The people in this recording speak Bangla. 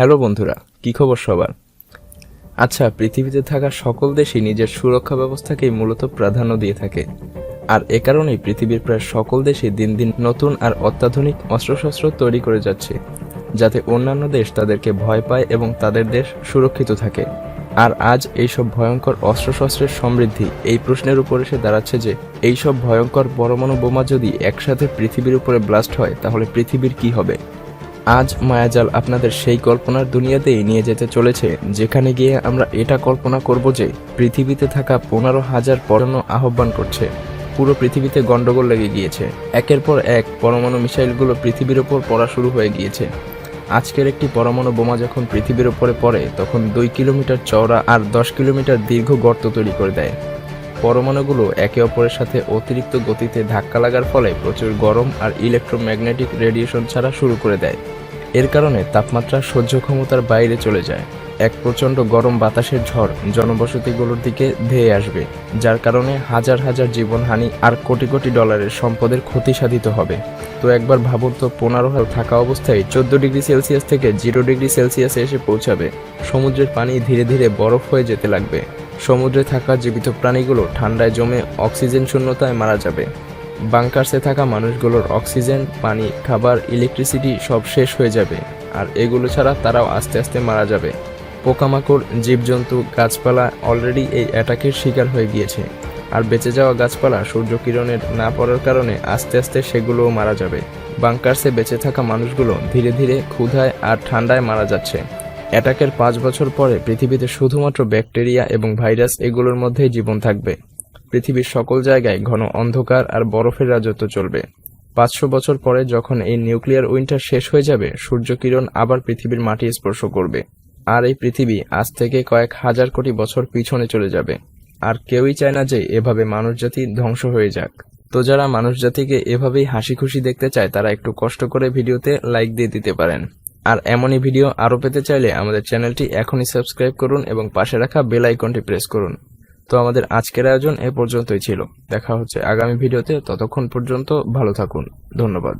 হ্যালো বন্ধুরা, কি খবর সবার? আচ্ছা পৃথিবীতে থাকা সকল দেশই নিজের সুরক্ষা ব্যবস্থাকেই মূলত প্রাধান্য দিয়ে থাকে। আর এ কারণেই পৃথিবীর প্রায় সকল দেশই দিন দিন নতুন আর অত্যাধুনিক অস্ত্রশস্ত্র তৈরি করে যাচ্ছে, যাতে অন্যান্য দেশ তাদেরকে ভয় পায় এবং তাদের দেশ সুরক্ষিত থাকে। আর আজ এইসব ভয়ঙ্কর অস্ত্রশস্ত্রের সমৃদ্ধি এই প্রশ্নের উপর এসে দাঁড়াচ্ছে যে, এইসব ভয়ঙ্কর পরমাণু বোমা যদি একসাথে পৃথিবীর উপরে ব্লাস্ট হয়, তাহলে পৃথিবীর কি হবে? আজ মায়াজাল আপনাদের সেই কল্পনার দুনিয়াতেই নিয়ে যেতে চলেছে, যেখানে গিয়ে আমরা এটা কল্পনা করব যে পৃথিবীতে থাকা পনেরো হাজার পরমাণু আহ্বান করছে। পুরো পৃথিবীতে গন্ডগোল লেগে গিয়েছে। একের পর এক পরমাণু মিসাইলগুলো পৃথিবীর ওপর পড়া শুরু হয়ে গিয়েছে। আজকের একটি পরমাণু বোমা যখন পৃথিবীর ওপরে পড়ে, তখন দুই কিলোমিটার চওড়া আর দশ কিলোমিটার দীর্ঘ গর্ত তৈরি করে দেয়। পরমাণুগুলো একে অপরের সাথে অতিরিক্ত গতিতে ধাক্কা লাগার ফলে প্রচুর গরম আর ইলেকট্রোম্যাগনেটিক রেডিয়েশন ছাড়া শুরু করে দেয়। এর কারণে তাপমাত্রা সহ্য ক্ষমতার বাইরে চলে যায়। এক প্রচণ্ড গরম বাতাসের ঝড় জনবসতিগুলোর দিকে ধেয়ে আসবে, যার কারণে হাজার হাজার জীবনহানি আর কোটি কোটি ডলারের সম্পদের ক্ষতি সাধিত হবে। তো একবার ভাবুন তো, পনেরো হাজার থাকা অবস্থায় চোদ্দ ডিগ্রি সেলসিয়াস থেকে জিরো ডিগ্রি সেলসিয়াসে এসে পৌঁছাবে। সমুদ্রের পানি ধীরে ধীরে বরফ হয়ে যেতে লাগবে। সমুদ্রে থাকা জীবিত প্রাণীগুলো ঠান্ডায় জমে অক্সিজেন শূন্যতায় মারা যাবে। বাংকার্সে থাকা মানুষগুলোর অক্সিজেন, পানি, খাবার, ইলেকট্রিসিটি সব শেষ হয়ে যাবে, আর এগুলো ছাড়া তারাও আস্তে আস্তে মারা যাবে। পোকামাকড়, জীবজন্তু, গাছপালা অলরেডি এই অ্যাটাকের শিকার হয়ে গিয়েছে, আর বেঁচে যাওয়া গাছপালা সূর্যকিরণের না পড়ার কারণে আস্তে আস্তে সেগুলোও মারা যাবে। বাংকার্সে বেঁচে থাকা মানুষগুলো ধীরে ধীরে ক্ষুধায় আর ঠান্ডায় মারা যাচ্ছে। অ্যাটাকের পাঁচ বছর পরে পৃথিবীতে শুধুমাত্র ব্যাকটেরিয়া এবং ভাইরাস এগুলোর মধ্যেই জীবন থাকবে। পৃথিবীর সকল জায়গায় ঘন অন্ধকার আর বরফের রাজত্ব চলবে। পাঁচশো বছর পরে যখন এই নিউক্লিয়ার উইন্টার শেষ হয়ে যাবে, সূর্যকিরণ আবার পৃথিবীর মাটি স্পর্শ করবে। আর এই পৃথিবী আজ থেকে কয়েক হাজার কোটি বছর পিছনে চলে যাবে। আর কেউই চায় না যে এভাবে মানুষজাতি ধ্বংস হয়ে যাক। তো যারা মানুষ জাতিকে এভাবেই হাসি খুশি দেখতে চায়, তারা একটু কষ্ট করে ভিডিওতে লাইক দিয়ে দিতে পারেন। আর এমনই ভিডিও আরও পেতে চাইলে আমাদের চ্যানেলটি এখনই সাবস্ক্রাইব করুন এবং পাশে রাখা বেল আইকনটি প্রেস করুন। তো আমাদের আজকের আয়োজন এ পর্যন্তই ছিল। দেখা হচ্ছে আগামী ভিডিওতে। ততক্ষণ পর্যন্ত ভালো থাকুন। ধন্যবাদ।